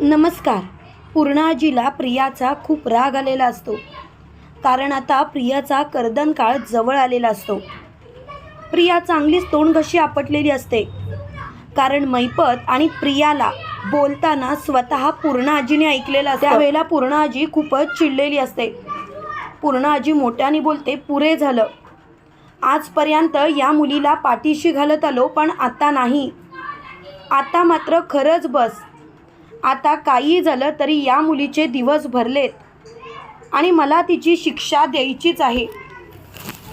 नमस्कार. पूर्णाजीला प्रियाचा खूप राग आलेला असतो. कारण आता प्रियाचा कर्दन काळ जवळ आलेला असतो. प्रिया चांगलीच तोंडघशी आपटलेली असते. कारण मैपत आणि प्रियाला बोलताना स्वतः पूर्णाजीने ऐकलेलं असतं. त्यावेळेला पूर्णाजी खूपच चिडलेली असते. पूर्णाजी मोठ्याने बोलते पुरे झालं. आजपर्यंत या मुलीला पाठीशी घालत आलो पण आता नाही. आता मात्र खरंच बस. आता काही झालं तरी या मुलीचे दिवस भरलेत आणि मला तिची शिक्षा द्यायचीच आहे.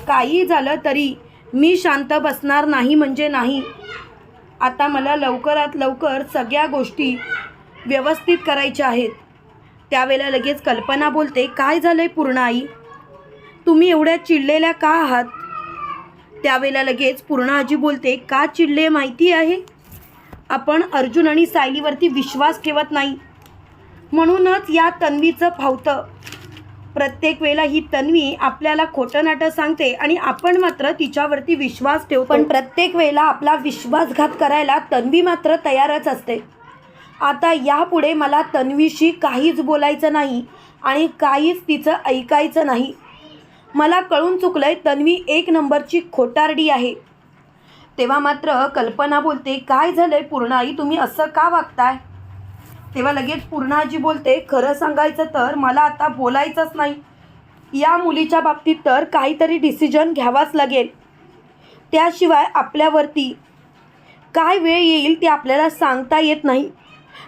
काही झालं तरी मी शांत बसणार नाही म्हणजे नाही. आता मला लवकरात लवकर सगळ्या गोष्टी व्यवस्थित करायच्या आहेत. त्यावेळेला लगेच कल्पना बोलते काय झालं आहे पूर्ण आई? तुम्ही एवढ्या चिडलेल्या का आहात? त्यावेळेला लगेच पूर्ण आजी बोलते का चिडले माहिती आहे? आपण अर्जुन आणि सायलीवरती विश्वास ठेवत नाही. म्हणूनच या तन्वीचं फावतं प्रत्येक वेळेला ही तन्वी आपल्याला खोटं नाटं सांगते आणि आपण मात्र तिच्यावरती विश्वास ठेवतो. पण प्रत्येक वेळेला आपला विश्वासघात करायला तन्वी मात्र तयारच असते. आता यापुढे मला तन्वीशी काहीच बोलायचं नाही आणि काहीच तिचं ऐकायचं नाही. मला कळून चुकलं आहे तन्वी एक नंबरची खोटारडी आहे. तेव्हा मात्र कल्पना बोलते काय झालंय पूर्णाई? तुम्ही असं का वागताय? तेव्हा लगेच पूर्णाजी बोलते खरं सांगायचं तर मला आता बोलायचंच नाही. या मुलीच्या बाबतीत तर काहीतरी डिसिजन घ्यावाच लागेल. त्याशिवाय आपल्यावरती काय वेळ येईल ते आपल्याला सांगता येत नाही.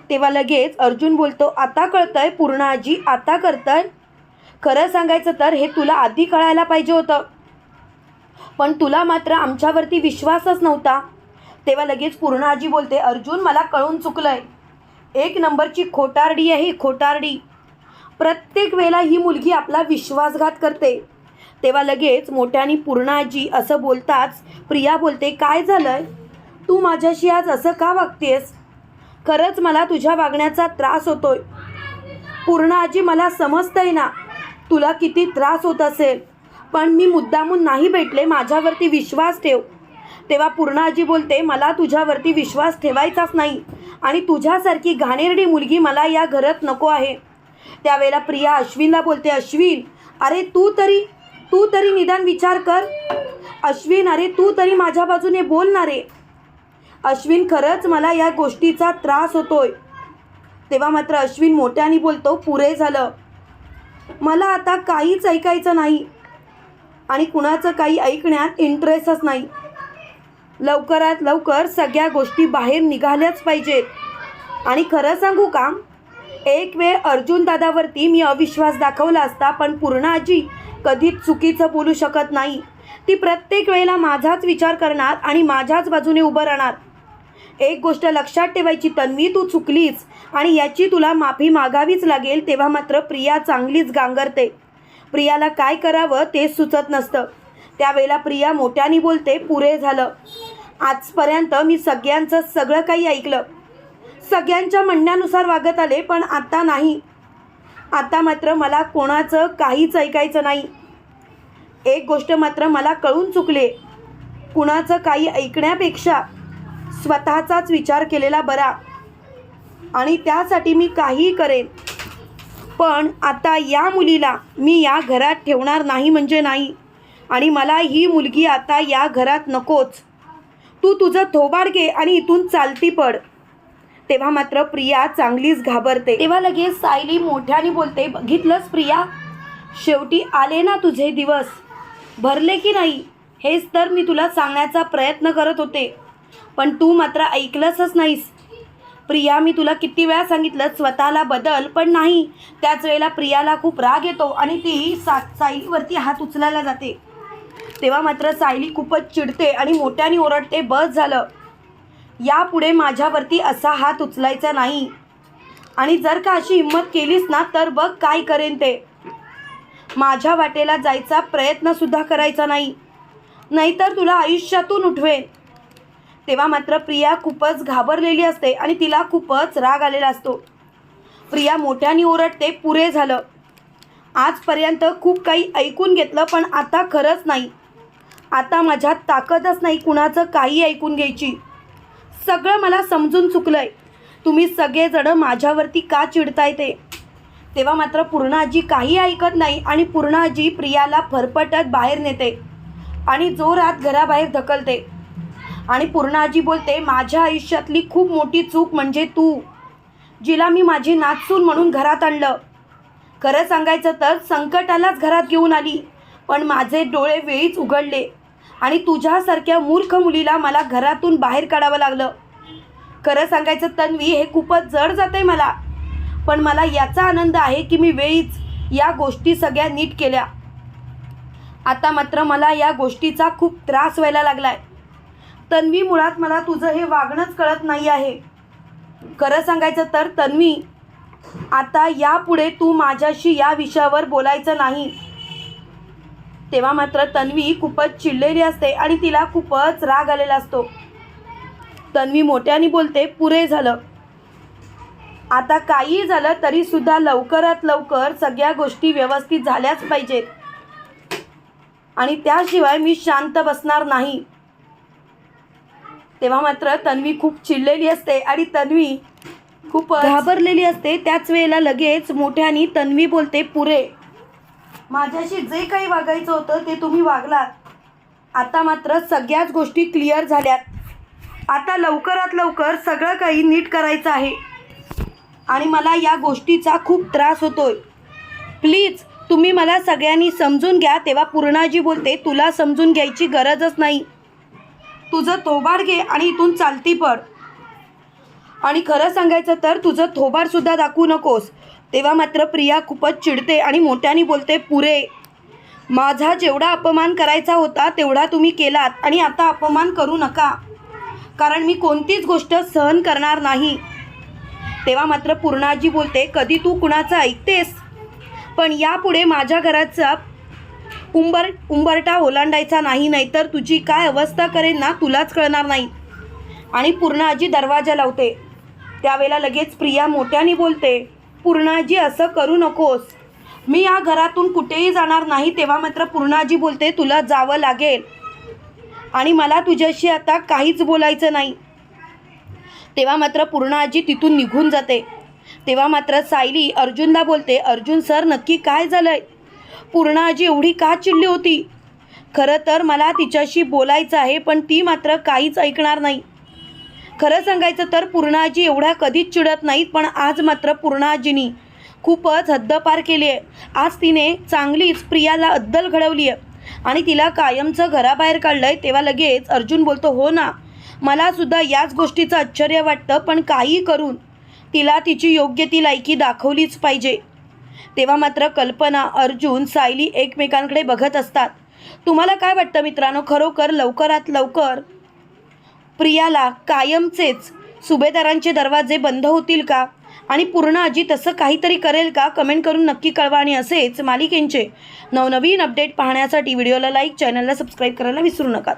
तेव्हा लगेच अर्जुन बोलतो आता कळतंय पूर्णाजी आता करतंय. खरं सांगायचं तर हे तुला आधी कळायला पाहिजे होतं. पण तुला मात्र आमच्यावरती विश्वासच नव्हता. तेव्हा लगेच पूर्ण आजी बोलते अर्जुन मला कळून चुकलंय. एक नंबरची खोटारडी आहे ही खोटारडी. प्रत्येक वेळेला ही मुलगी आपला विश्वासघात करते. तेव्हा लगेच मोठ्यानी पूर्ण आजी असं बोलताच प्रिया बोलते काय झालंय? तू माझ्याशी आज असं का वागतेस? खरंच मला तुझ्या वागण्याचा त्रास होतोय. पूर्ण आजी मला समजतंय ना तुला किती त्रास होत असेल. पण मी मुद्दामून नाही भेटले माझ्यावरती विश्वास ठेव. तेव्हा पूर्ण आजी बोलते मला तुझ्यावरती विश्वास ठेवायचाच नाही आणि तुझ्यासारखी घाणेरडी मुलगी मला या घरात नको आहे. त्यावेळेला प्रिया अश्विनला बोलते अश्विन अरे तू तरी तू तरी निदान विचार कर. अश्विन अरे तू तरी माझ्या बाजूने बोलणार रे. अश्विन खरंच मला या गोष्टीचा त्रास होतोय. तेव्हा मात्र अश्विन मोठ्याने बोलतो पुरे झालं. मला आता काहीच ऐकायचं नाही. आणि कुणाचं काही ऐकण्यात इंटरेस्टच नाही. लवकरात लवकर सगळ्या गोष्टी बाहेर निघाल्याच पाहिजेत. आणि खरं सांगू का? एक वेळ अर्जुन दादावरती मी अविश्वास दाखवला असता पण पूर्ण आजी कधीच चुकीचं बोलू शकत नाही. ती प्रत्येक वेळेला माझाच विचार करणार आणि माझ्याच बाजूने उभं राहणार. एक गोष्ट लक्षात ठेवायची तन्वी तू चुकलीच आणि याची तुला माफी मागावीच लागेल तेव्हा मात्र प्रिया चांगलीच गांगरते. प्रियाला काय करावं तेच सुचत नसतं. त्यावेळेला प्रिया मोठ्याने बोलते पुरे झालं. आजपर्यंत मी सगळ्यांचं सगळं काही ऐकलं. सगळ्यांच्या म्हणण्यानुसार वागत आले पण आत्ता नाही. आता मात्र मला कोणाचं काहीच ऐकायचं नाही. एक गोष्ट मात्र मला कळून चुकले. कुणाचं काही ऐकण्यापेक्षा स्वतःचाच विचार केलेला बरा. आणि त्यासाठी मी काहीही करेन. पण आता या मुलीला मी या घरात ठेवणार नाही म्हणजे नाही. आणि मला ही मुलगी आता या घरात नकोच. तू तुझं थोबाड घे आणि इथून चालती पड. तेव्हा मात्र प्रिया चांगलीच घाबरते. तेव्हा लगेच सायली मोठ्याने बोलते बघितलंस प्रिया? शेवटी आले ना तुझे दिवस. भरले की नाही? हेच तर मी तुला सांगण्याचा प्रयत्न करत होते. पण तू मात्र ऐकलंच नाहीस. प्रिया मी तुला किती वेळा सांगितलं स्वतःला बदल पण नाही. त्याच वेळेला प्रियाला खूप राग येतो आणि ती सा सायलीवरती हात उचलायला जाते. तेव्हा मात्र सायली खूपच चिडते आणि मोठ्याने ओरडते बस झालं. यापुढे माझ्यावरती असा हात उचलायचा नाही. आणि जर का अशी हिंमत केलीस ना तर बघ काय करेन ते. माझ्या वाटेला जायचा प्रयत्नसुद्धा करायचा नाही. नाहीतर तुला आयुष्यातून उठवेन. तेव्हा मात्र प्रिया खूपच घाबरलेली असते आणि तिला खूपच राग आलेला असतो. प्रिया मोठ्याने ओरडते पुरे झालं. आजपर्यंत खूप काही ऐकून घेतलं पण आता खरंच नाही. आता माझ्यात ताकदच नाही कुणाचं काही ऐकून घ्यायची. सगळं मला समजून चुकलं आहे तुम्ही सगळेजणं माझ्यावरती का चिडताय ते? तेव्हा मात्र पूर्णाजी काही ऐकत नाही आणि पूर्णाजी प्रियाला फरफटत बाहेर नेते आणि जोरात घराबाहेर ढकलते. आणि पूर्णाजी बोलते माझ्या आयुष्यातली खूप मोठी चूक म्हणजे तू जिला मी माझी नाचसून म्हणून घरात आणलं. खरं सांगायचं तर संकटालाच घरात घेऊन आली पण माझे डोळे वेळीच उघडले आणि तुझ्यासारख्या मूर्ख मुलीला मला घरातून बाहेर काढावं लागलं. खरं सांगायचं तन्वी हे खूपच जड जाते मला पण मला याचा आनंद आहे की मी वेळीच या गोष्टी सगळ्या नीट केल्या. आता मात्र मला या गोष्टीचा खूप त्रास व्हायला लागलाय. तन्वी मुळात मला तुझं हे वागणंच कळत नाही आहे. खरं सांगायचं तर तन्वी आता यापुढे तू माझ्याशी या विषयावर बोलायचं नाही. तेव्हा मात्र तन्वी खूपच चिडलेली असते आणि तिला खूपच राग आलेला असतो. तन्वी मोठ्याने बोलते पुरे झालं. आता काही झालं तरी सुद्धा लवकरात लवकर सगळ्या गोष्टी व्यवस्थित झाल्याच पाहिजेत. आणि त्याशिवाय मी शांत बसणार नाही. तेव्हा मात्र तन्वी खूप चिडलेली असते आणि तन्वी खूप घाबरलेली असते. त्याच वेळेला लगेच मोठ्याने तन्वी बोलते पुरे माझ्याशी जे काही वागायचं होतं ते तुम्ही वागलात. आता मात्र सगळ्याच गोष्टी क्लिअर झाल्यात. आता लवकरात लवकर सगळं काही नीट करायचं आहे. आणि मला या गोष्टीचा खूप त्रास होतोय. प्लीज तुम्ही मला सगळ्यांनी समजून घ्या. तेव्हा पूर्णाजी बोलते तुला समजून घ्यायची गरजच नाही. तुझं थोबाड घे आणि इथून चालती पड. आणि खरं सांगायचं तर तुझं थोबाडसुद्धा दाखवू नकोस. तेव्हा मात्र प्रिया खूपच चिडते आणि मोठ्याने बोलते पुरे माझा जेवढा अपमान करायचा होता तेवढा तुम्ही केलात आणि आता अपमान करू नका. कारण मी कोणतीच गोष्ट सहन करणार नाही. तेव्हा मात्र पूर्णाजी बोलते कधी तू कुणाचं ऐकतेस? पण यापुढे माझ्या घराचा उंबर उंबरटा ओलांडायचा नाही नाहीतर तुझी काय अवस्था करेन ना तुलाच कळणार नाही. आणि पूर्णाजी दरवाजा लावते. त्यावेळेला लगेच प्रिया मोठ्याने बोलते पूर्णाजी असं करू नकोस. मी या घरातून कुठेही जाणार नाही तेव्हा मात्र पूर्णाजी बोलते तुला जावं लागेल. आणि मला तुझ्याशी आता काहीच बोलायचं नाही. तेव्हा मात्र पूर्णाजी तिथून निघून जाते. तेव्हा मात्र सायली अर्जुनला बोलते अर्जुन सर नक्की काय झालं आहे पूर्णा पूर्णाजी एवढी का चिडली होती? खरं तर मला तिच्याशी बोलायचं आहे पण ती मात्र काहीच ऐकणार नाही. खरं सांगायचं तर पूर्णाजी एवढ्या कधीच चिडत नाहीत पण आज मात्र पूर्णाजीनी खूपच हद्दपार केली आहे. आज तिने चांगलीच प्रियाला अद्दल घडवली आहे आणि तिला कायमचं घराबाहेर काढलं आहे तेव्हा लगेच अर्जुन बोलतो हो ना मलासुद्धा याच गोष्टीचं आश्चर्य वाटतं पण काही करून तिला तिची योग्य ती लायकी दाखवलीच पाहिजे. तेव्हा मात्र कल्पना अर्जुन सायली एकमेकांकडे बघत असतात. तुम्हाला काय वाटतं मित्रांनो? खरोखर लवकरात लवकर प्रियाला कायमचेच सुभेदारांचे दरवाजे बंद होतील का? आणि पूर्ण आजी तसं काहीतरी करेल का? कमेंट करून नक्की कळवा आणि असेच मालिकेंचे नवनवीन अपडेट पाहण्यासाठी व्हिडिओला लाईक चॅनलला सबस्क्राईब करायला विसरू नका.